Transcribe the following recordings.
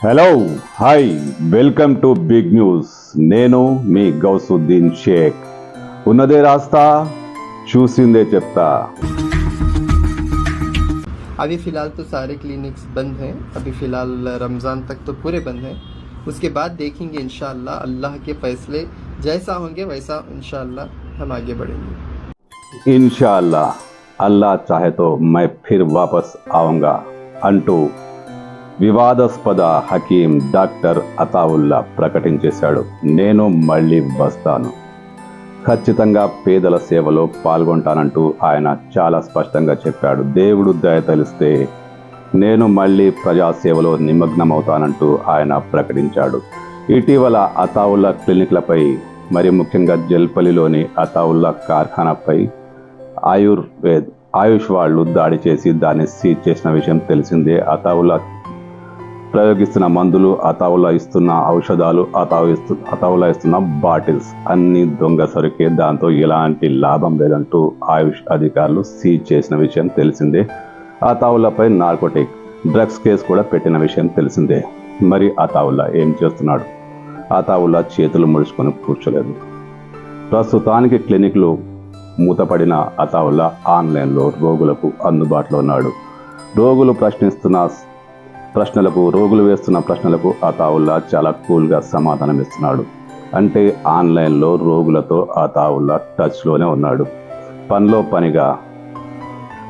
Hello hi welcome to big news नेनो मी गौसुद्दीन शेख उन्नदे रास्ता चूसिंदे चप्ता अभी फ़िलहाल तो सारे क्लिनिक्स बंद हैं। अभी फ़िलहाल रमज़ान तक तो पूरे बंद हैं। उसके बाद देखेंगे इन अल्लाह के फैसले। जैसा होंगे वैसा इन हम आगे बढ़ेंगे। इन अल्लाह चाहे तो मैं फिर वापस आऊँगा। अंटू వివాదాస్పద హకీం డాక్టర్ అతావుల్లా ప్రకటించేశాడు. నేను మళ్ళీ వస్తాను. ఖచ్చితంగా పేదల సేవలో పాల్గొంటానంటూ ఆయన చాలా స్పష్టంగా చెప్పాడు. దేవుడు దయ తెలిస్తే నేను మళ్ళీ ప్రజాసేవలో నిమగ్నమవుతానంటూ ఆయన ప్రకటించాడు. ఇటీవల అతావుల్లా క్లినిక్లపై మరి ముఖ్యంగా జల్పల్లిలోని అతావుల్లా కార్ఖానాపై ఆయుర్వేద్ ఆయుష్ వాళ్ళు దాడి చేసి దాన్ని సీజ్ చేసిన విషయం తెలిసిందే. అతావుల్లా ప్రయోగిస్తున్న మందులు అతావులా ఇస్తున్న ఔషధాలు అతావు ఇస్తు అతావులా ఇస్తున్న బాటిల్స్. అన్ని దొంగ సరికే. దాంతో ఎలాంటి లాభం లేదంటూ ఆయుష్ అధికారులు సీజ్ చేసిన విషయం తెలిసిందే. అతావులపై నార్కోటిక్ డ్రగ్స్ కేసు కూడా పెట్టిన విషయం తెలిసిందే. మరి అతావుల్లా ఏం చేస్తున్నాడు? అతావుల్లా చేతులు ముడుచుకొని కూర్చోలేదు. ప్రస్తుతానికి క్లినిక్లు మూతపడిన అతావుల్లా ఆన్లైన్లో రోగులకు అందుబాటులో ఉన్నాడు. రోగులు ప్రశ్నిస్తున్న ప్రశ్నలకు రోగులు వేస్తున్న ప్రశ్నలకు అతావుల్లా చాలా కూల్గా సమాధానం ఇస్తున్నాడు. అంటే ఆన్లైన్లో రోగులతో అతావుల్లా టచ్లోనే ఉన్నాడు. పనిలో పనిగా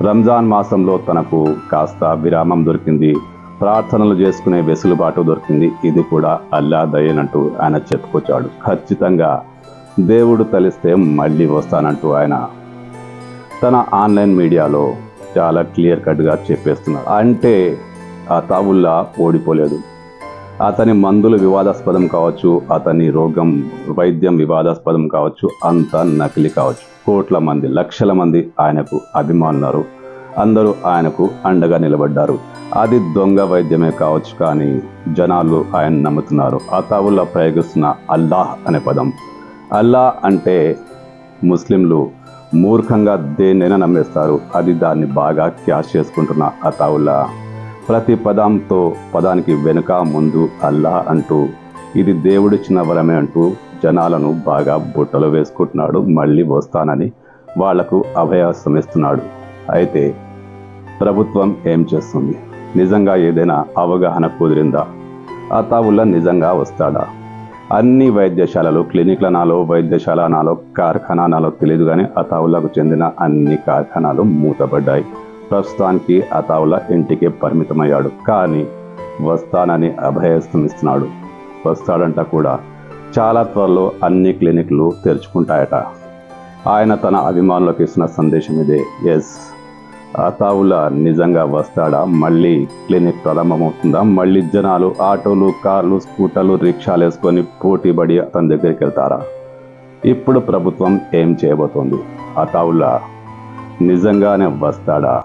రంజాన్ మాసంలో తనకు కాస్త విరామం దొరికింది. ప్రార్థనలు చేసుకునే వెసులుబాటు దొరికింది. ఇది కూడా అల్లా దయ్యనంటూ ఆయన చెప్పుకొచ్చాడు. ఖచ్చితంగా దేవుడు తలిస్తే మళ్ళీ వస్తానంటూ ఆయన తన ఆన్లైన్ మీడియాలో చాలా క్లియర్ కట్గా చెప్పేస్తున్నారు అంటే ఆ తావుల్లా ఓడిపోలేదు. అతని మందులు వివాదాస్పదం కావచ్చు అతని రోగం వైద్యం వివాదాస్పదం కావచ్చు అంత నకిలీ కావచ్చు. కోట్ల మంది లక్షల మంది ఆయనకు అభిమానున్నారు అందరూ ఆయనకు అండగా నిలబడ్డారు. అది దొంగ వైద్యమే కావచ్చు కానీ జనాలు ఆయన నమ్ముతున్నారు. ఆ ప్రయోగిస్తున్న అల్లాహ్ అనే పదం. అల్లాహ్ అంటే ముస్లింలు మూర్ఖంగా దేన్నైనా నమ్మేస్తారు. అది దాన్ని బాగా క్యాష్ చేసుకుంటున్న అతావుల్లా. ప్రతి పదంతో పదానికి వెనుక ముందు అల్లా అంటూ ఇది దేవుడిచ్చిన వరమే అంటూ జనాలను బాగా బుట్టలో వేసుకుంటున్నాడు మళ్ళీ వస్తానని వాళ్ళకు అభయాసం అయితే ప్రభుత్వం ఏం చేస్తుంది? నిజంగా ఏదైనా అవగాహన కుదిరిందా? అతావుల్లా నిజంగా వస్తాడా? అన్ని వైద్యశాలలు క్లినిక్ల నాలో వైద్యశాల నాలో కార్ఖానా నాలో తెలియదు కానీ అతావులకు చెందిన అన్ని కార్ఖానాలు మూతపడ్డాయి ప్రస్తుతానికి అతావుల ఇంటికి పరిమితమయ్యాడు. కానీ వస్తానని అభయస్తం ఇస్తున్నాడు వస్తాడంట కూడా. చాలా త్వరలో అన్ని క్లినిక్లు తెరుచుకుంటాయట. ఆయన తన అభిమానులకు ఇచ్చిన సందేశం ఇదే. ఎస్. అతావుల నిజంగా వస్తాడా? మళ్ళీ క్లినిక్ ప్రారంభమవుతుందా? మళ్ళీ జనాలు ఆటోలు కార్లు స్కూటర్లు రిక్షాలు వేసుకొని పోటీపడి అతని దగ్గరికి వెళ్తారా? ఇప్పుడు ప్రభుత్వం ఏం చేయబోతోంది? అతావుల నిజంగానే వస్తాడా?